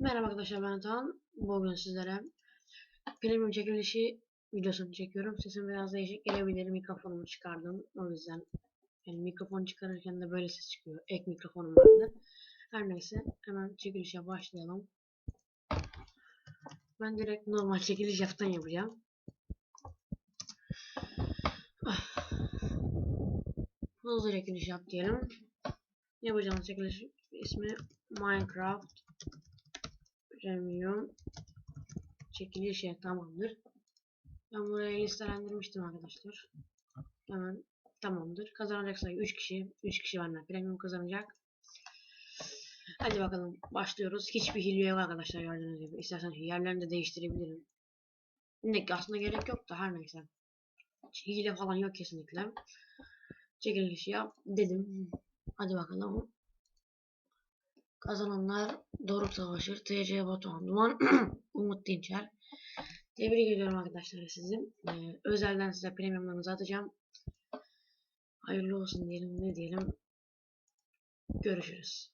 Merhaba arkadaşlar ben Tan. Bugün sizlere premium çekilişi videosunu çekiyorum. Sesim biraz değişik gelebilir. Mikrofonumu çıkardım. O yüzden yani mikrofon çıkarırken de böyle ses çıkıyor. Ek mikrofonum vardı. Her neyse hemen çekilişe başlayalım. Ben direkt normal çekiliş yaptan yapacağım. Ah. Hızlı çekiliş yap diyelim. Yapacağımız çekiliş ismi Minecraft Premium çekiliş ya tamamdır. Ben buraya listelendirmiştim arkadaşlar. Hemen tamamdır. Kazanacak sayı 3 kişi. 3 kişi benden premium kazanacak. Hadi bakalım başlıyoruz. Hiçbir hile yok arkadaşlar gördüğünüz gibi. İstersen yerlerini de değiştirebilirim. Ne aslında gerek yok da her neyse. Hile falan yok kesinlikle. Çekiliş yap dedim. Hadi bakalım. Kazananlar Doruk Savaşır, TC Batuhan Duman, Umut Dinçer. Tebrik ediyorum arkadaşlar sizi. Ee, özelden size premiumlarınızı atacağım. Hayırlı olsun diyelim ne diyelim. Görüşürüz.